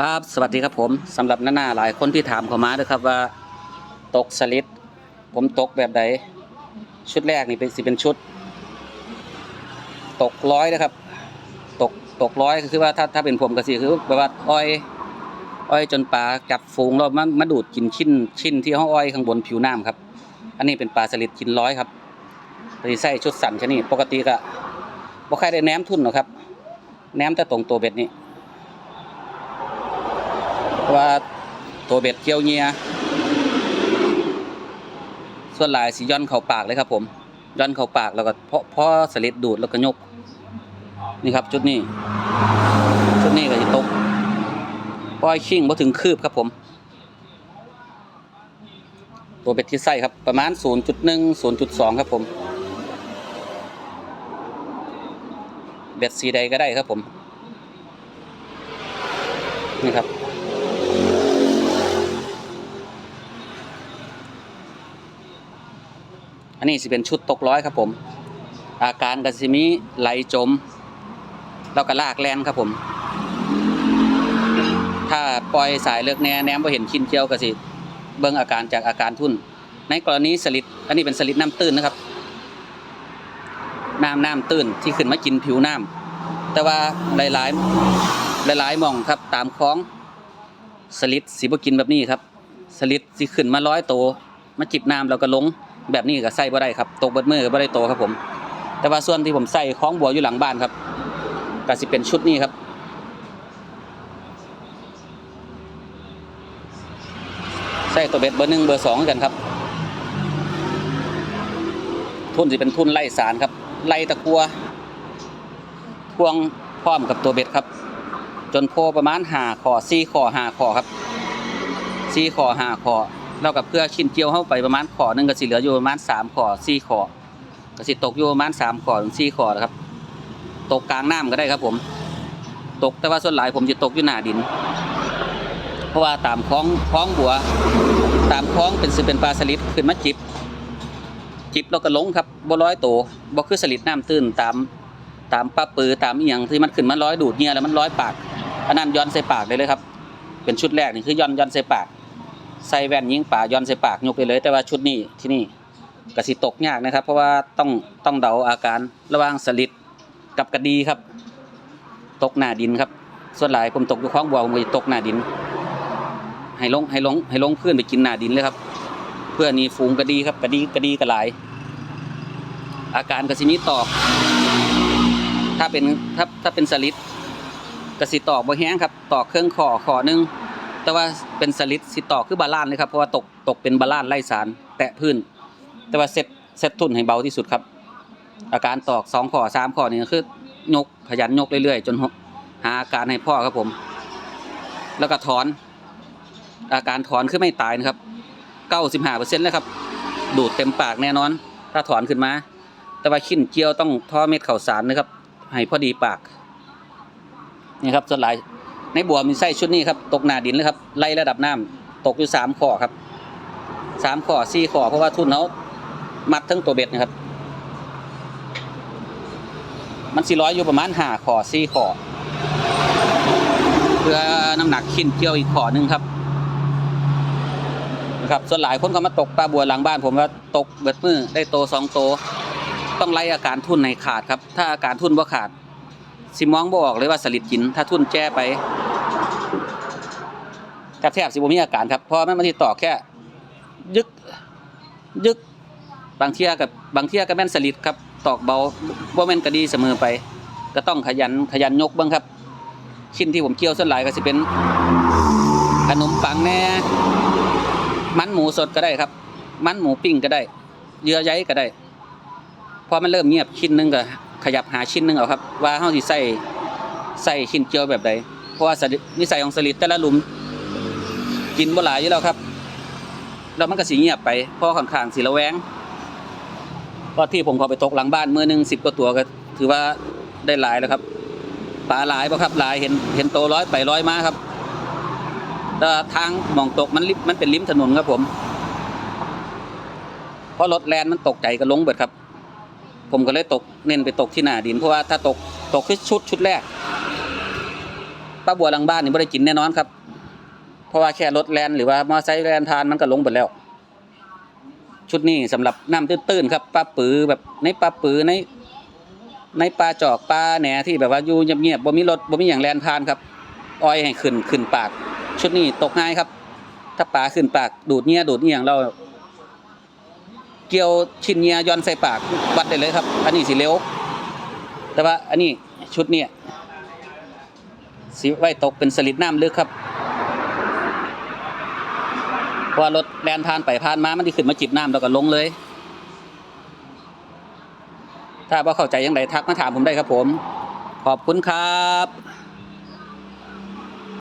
ครับสวัสดีครับผมสำหรับหน้าหลายคนที่ถามเข้ามาด้วยครับว่า ตกสลิดผมตกแบบใดชุดแรกนี่เป็นสิเป็นชุด ตกร้อยนะครับ ตกตกร้อยคือว่าถ้าถ้าเป็นผมก็สิคือแบบว่าอ้อยอ้อยจนปลาจับฝูงแล้วมามาดูดกินชิ้นชิ้นที่ห้องอ้อยข้างบนผิวน้ำครับ อันนี้เป็นปลาสลิดกินร้อยครับปฏิใส่ชุดสั่นชนิดปกติก็บ่ใครได้แหนมทุนหรอกครับแหนมแต่ตรงตัวเบ็ดนี่ ว่าตัวเบ็ดเกี่ยวเงียส่วนหลายสิย่อนเข้าปากเลยครับผมย่อนเข้าปากแล้วก็เพาะเพาะสลิดดูดแล้วก็ยก นี่ครับจุดนี้ จุดนี้ก็จะตกปล่อยชิ่งบ่ถึงคืบครับผม ตัวเบ็ดที่ใส่ครับประมาณ 0.1 0.2 ครับผม เบ็ดสีใดก็ได้ครับผม นี่ครับ นนี้สิเป็นชุดตกร้อยครับผม อาการก็สิมีไหลจม แล้วก็ลากแลนครับผม ถ้าปล่อยสายเลือกแนแนมบ่เห็นคินเจียวกสิเบิ่งอาการจากอาการทุ่น ในกรณีสลิดอันนี้เป็นสลิดน้ำตื้นนะครับน้ำน้ำตื้นที่ขึ้นมากินผิวน้ำแต่ว่าหลายๆหลายๆหม่องครับตามคล้องสลิดสิบ่กินแบบนี้ครับ สลิดสิขึ้นมาร้อยโตมาจิบน้ำแล้วก็ลง แบบนี้ก็ใส่บ่ได้ครับตกเบิดมือบ่ได้โตครับผม แต่ว่าส่วนที่ผมใส่คล้องบัวอยู่หลังบ้านครับก็สิเป็นชุดนี้ครับ ใส่ตัวเบ็ดเบอร์หนึ่งเบอร์สองกันครับ ทุนสิเป็นทุนไล่สารครับ ไล่ตะกัวพวงพร้อมกับตัวเบ็ดครับ จนโพประมาณหาคอซี่คอหาคอครับซี่คอหาคอ แล้วกับเพื่อชิ้นเกี่ยวเข้าไปประมาณคอหนึงก็สิเหลืออยู่ประมาณสามคอซี่คอก็สิตกอยู่ประมาณสามคอถึงสี่คอนะครับ ตกกลางน้ำก็ได้ครับผม ตกแต่ว่าส่วนหลายผมจะตกอยู่หน้าดิน เพราะว่าตามคลองคลองบัว ตามคลองเป็นสิเป็นปลาสลิดขึ้นมาจิบ จิบแล้วก็ลงครับบ่ร้อยโตบ่คือสลิดน้ำตื้นตามตามปลาปือตามอีหยังที่มันขึ้นมาร้อยดูดเงียแล้วมันร้อยปากอันนั้นย้อนใส่ปากได้เลยครับ เป็นชุดแรกนี่คือย้อนย้อนใส่ปาก ใส่แว่นยิงป่าย้อนใส่ปากยกไปเลย แต่ว่าชุดนี้ที่นี่กสิตกยากนะครับ เพราะว่าต้องต้องเดาอาการระหว่างสลิดกับกระดีครับ ตกหน้าดินครับ ส่วนหลายผมตกอยู่คลองบัวผมก็จะตกหน้าดิน ให้ลงให้ลงให้ลงพื้นไปกินหน้าดินเลยครับ เพื่อหนี้ฝูงกระดีครับกระดีกระดีกระหลาย อาการกระสิมีตอก ถ้าเป็นถ้าถ้าเป็นสลิดกระสิตอกบ่แห้งครับตอกเครื่องขอขอหนึง แต่ว่าเป็นสลิดสิต่อคือบาลานเลยครับเพราะว่าตกตกเป็นบาลานไล่สารแตะพื้น แต่ว่าเซ็ตเซ็ตทุนให้เบาที่สุดครับ อาการตอกสองข้อสามข้อนี่คือยกขยันยกเรื่อยๆ จนหาอาการให้พ่อครับผม แล้วก็ถอน อาการถอนคือไม่ตายนะครับเก้าสิบห้าเปอร์เซ็นต์แล้วครับ ดูดเต็มปากแน่นอน ถ้าถอนขึ้นมา แต่ว่าขี้นเจียวต้องท่อเม็ดข่าวสารนะครับ ให้พอดีปาก นี่ครับส่วนหลาย ในบัวมีไส้ชุดนี้ครับตกหนาดินเลยครับไล่ระดับน้ำตกอยู่สามข้อครับสามข้อสี่ข้อเพราะว่าทุ่นเขามัดทั้งตัวเบ็ดนะครับ มันสี่ร้อยอยู่ประมาณห้าข้อสี่ข้อเพื่อน้ำหนักขี้นเจียวอีกข้อหนึ่งครับนะครับส่วนหลายคนก็มาตกปลาบัวหลังบ้าน ผมว่าตกเบ็ดมือได้โตสองโต ต้องไล่อาการทุ่นในขาดครับ ถ้าอาการทุ่นบ่าขาด สิมองบ่ออกเลยว่าสลิดกิน ถ้าทุ่นแจ้ไปกระแทบสิบ่มีอาการครับเพราะมันมาที่ต่อแค่ ยึก ยึก บางเที่ยกับบางเที่ยก็แม่นสลิดครับ ตอกเบาบ่แม่นกระดีเสมอไป ก็ต้องขยันขยันยกบ้างครับชิ้นที่ผมเกี่ยวส่วนหลายก็สิเป็นขนมปังแน่มันหมูสดก็ได้ครับ มันหมูปิ้งก็ได้ เยื่อใยก็ได้พอมันเริ่มเงียบชิ้นหนึงก็ ขยับหาชิ้นหนึงเอาครับ ว่าเฮาสิใส่ใส่ชิ้นเจียวแบบใดเพราะว่านิสัยของสลิดแต่ละหลุม กินบ่หลายอยู่แล้วครับแล้วมันก็สิเงียบไปเพราะข้างสิระแวงก็ที่ผมขาไปตกหลังบ้านเมื้อหนึง10กว่าตัวก็ถือว่าได้หลายแล้วครับปลาหลายบ่ครับหลายเห็นเห็นโตร้อยไปร้อยมาครับแต่ทางมองตกมันริมมันเป็นริมถนนครับผมเพราะรถแลนมันตกใจก็ลงเบิดครับ ผมก็เลยตกเน้นไปตกที่หน้าดิน เพราะว่าถ้าตกตกคือชุดชุดแรกปลาบัวหลังบ้านนี่บ่ได้กินแน่นอนครับ เพราะว่าแค่รถแลนหรือว่ามอไซค์แลนทานมันก็ลงหมดแล้ว ชุดนี้สำหรับน้ำตื้นๆครับปลาปือแบบในปลาปือใน ในปลาจอกปลาแหนที่แบบว่าอยู่เงียบๆบ่มีรถบ่มีอย่างแลนทานครับอ้อยให้ขึ้นขึ้นปาก ชุดนี้ตกง่ายครับ ถ้าปลาขึ้นปากดูดเงี้ยดูดเงี้ยงเรา เกี่ยวชิ้นเงียย้อนใส่ปากวัดได้เลยครับ อันนี้สิเร็ว แต่ว่าอันนี้ชุดเนี้ยสิไว้ตกเป็นสลิดน้ำลึกครับเพราะว่ารถแลนผ่านไปผ่านมา มันที่ขึ้นมาจิบน้ำแล้วก็ลงเลย ถ้าว่าเข้าใจยังไงทักมาถามผมได้ครับผม ขอบคุณครับ